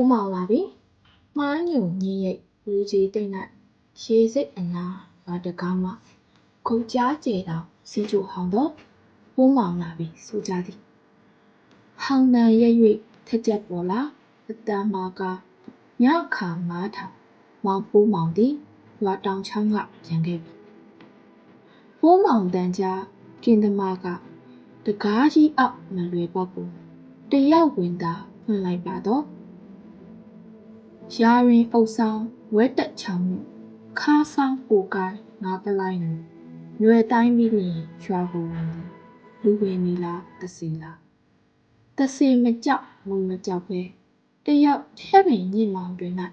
ဦးမောင်လာပြီ။မှားညူညင်ရိတ်လူကြီးတိတ်၌ရေစိတ်အနာရွာတကားမှခုတ်ကြားကျေတော်စီချိုဟောင်းတော့ဦးမောင်လာပြီဆိုကြသည်။ဟောင်းတန်ရိပ်၍ထက်ချက်ပေါ်လာအတန်မာကညခါငါးထောင်မောင်ပူးမောင်သည်ရွာတောင်ချောင်းကရန်ခဲ့ပြီ။ပူးမောင်တန်ကြားကင်သမာကတကားကြီးအောက်မလွယ်ပေါက်ကိုတယောက်ဝင်သာဖွင့်လိုက်ပါတော့ ရာရင်အုပ်ဆောင်ဝဲတက်ချောင်းနဲ့ခါဆောင်ပူကိုင်းငါပလိုက်နေရွယ်တိုင်းပြီးရင်ရွာကိုဝင်တယ်လူဝေနီလာတစီလာတစီမကြောက်မုံမကြောက်ပဲတယောက်ထဲပင်ညင်မောင်တွင်၌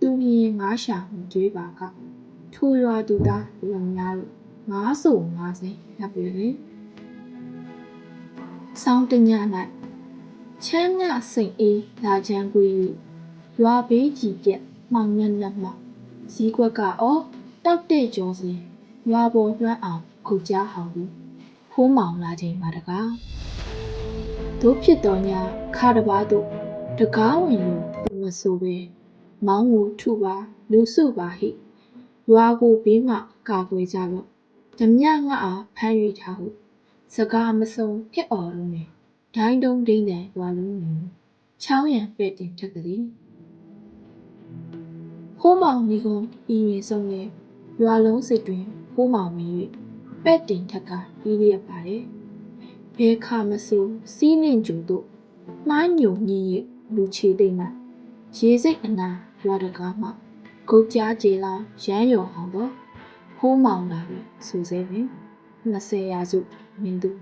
သူရင်ငါးရှာမှုကြွေးပါကထိုရွာသူသားလူများတို့ငါးဆိုငါးစိရပ်ပြီလေဆောင်းတည၌ချမ်းမြစိတ်အေးလာချမ်းကွေး ရွာဘေးကြီးပြက်မှောင်ညံ့ညံ့မှဇီးကွက်ကအော်တောက်တဲ့ကြောစဉ်ရွာပေါ်လွှမ်းအောင်ခုတ်ကြားဟောင်းပြီးဖိုးမောင်လာချိန်ပါတကားတို့ဖြစ်တော်ညာခါတပါတို့တကားဝင်လို့မဆိုပဲမောင်းကိုထုပါလူစုပါဟိရွာကိုဘေးမှကာကွယ်ကြလို့ဓမြငါအားဖမ်း၍ထားဟုစကားမစုံပြက်အော်လုံးနဲ့ဒိုင်းတုံးဒိန်းတဲ့ရွာလုံးကိုချောင်းရံပဲ့တင်ထက်ကလေး ခိုးမောင်မိကုံဤရင်ဆုံးနဲ့ရွာလုံးစစ်တွင်ခိုးမောင်မီ၍ပဲ့တင်ထက်ကပြီးရပါတယ်ဘဲခါမဆူစီးနှင့်ကြုံတို့မှားညုံညင်ရလူချီသိမ့်မှရေစိတ်အနာရွာတကားမှကုတ်ကြားကျေလာရမ်းရော်အောင်တော့ခိုးမောင်လာပြီစူစဲပင်20ရာစုမင်းတို့